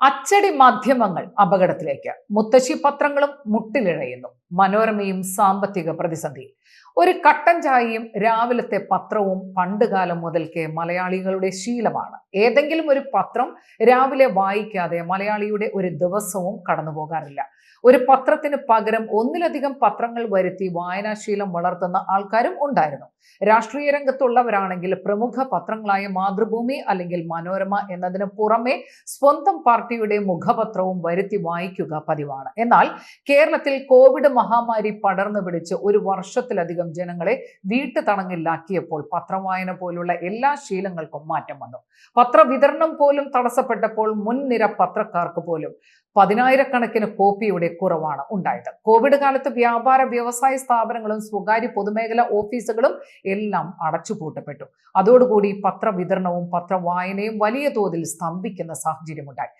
അച്ചടി മാധ്യമങ്ങൾ അപകടത്തിലേക്ക്. മുത്തശ്ശി പത്രങ്ങളും മുട്ടിലിഴയുന്നു. മനോരമയും സാമ്പത്തിക പ്രതിസന്ധി. ഒരു കട്ടൻ ചായയും രാവിലത്തെ പത്രവും പണ്ടുകാലം മുതൽക്കേ മലയാളികളുടെ ശീലമാണ്. ഏതെങ്കിലും ഒരു പത്രം രാവിലെ വായിക്കാതെ മലയാളിയുടെ ഒരു ദിവസവും കടന്നു പോകാറില്ല. ഒരു പത്രത്തിന് പകരം ഒന്നിലധികം പത്രങ്ങൾ വരുത്തി വായനാശീലം വളർത്തുന്ന ആൾക്കാരും ഉണ്ടായിരുന്നു. രാഷ്ട്രീയ രംഗത്തുള്ളവരാണെങ്കിൽ പ്രമുഖ പത്രങ്ങളായ മാതൃഭൂമി അല്ലെങ്കിൽ മനോരമ എന്നതിന് പുറമെ സ്വന്തം പാർട്ടിയുടെ മുഖപത്രവും വരുത്തി വായിക്കുക പതിവാണ്. എന്നാൽ കേരളത്തിൽ കോവിഡ് മഹാമാരി പടർന്നു പിടിച്ച് ഒരു വർഷത്തിലധികം ജനങ്ങളെ വീട്ടു തടങ്ങിലാക്കിയപ്പോൾ പത്രം പത്രവായന പോലുള്ള എല്ലാ ശീലങ്ങൾക്കും മാറ്റം വന്നു. പത്രവിതരണം പോലും തടസ്സപ്പെട്ടപ്പോൾ മുൻനിര പത്രക്കാർക്ക് പോലും പതിനായിരക്കണക്കിന് കോപ്പിയുടെ കുറവാണ് ഉണ്ടായത്. കോവിഡ് കാലത്ത് വ്യാപാര വ്യവസായ സ്ഥാപനങ്ങളും സ്വകാര്യ പൊതുമേഖലാ ഓഫീസുകളും എല്ലാം അടച്ചുപൂട്ടപ്പെട്ടു. അതോടുകൂടി പത്രവിതരണവും പത്രവായനയും വലിയ തോതിൽ സ്തംഭിക്കുന്ന സാഹചര്യമുണ്ടായി.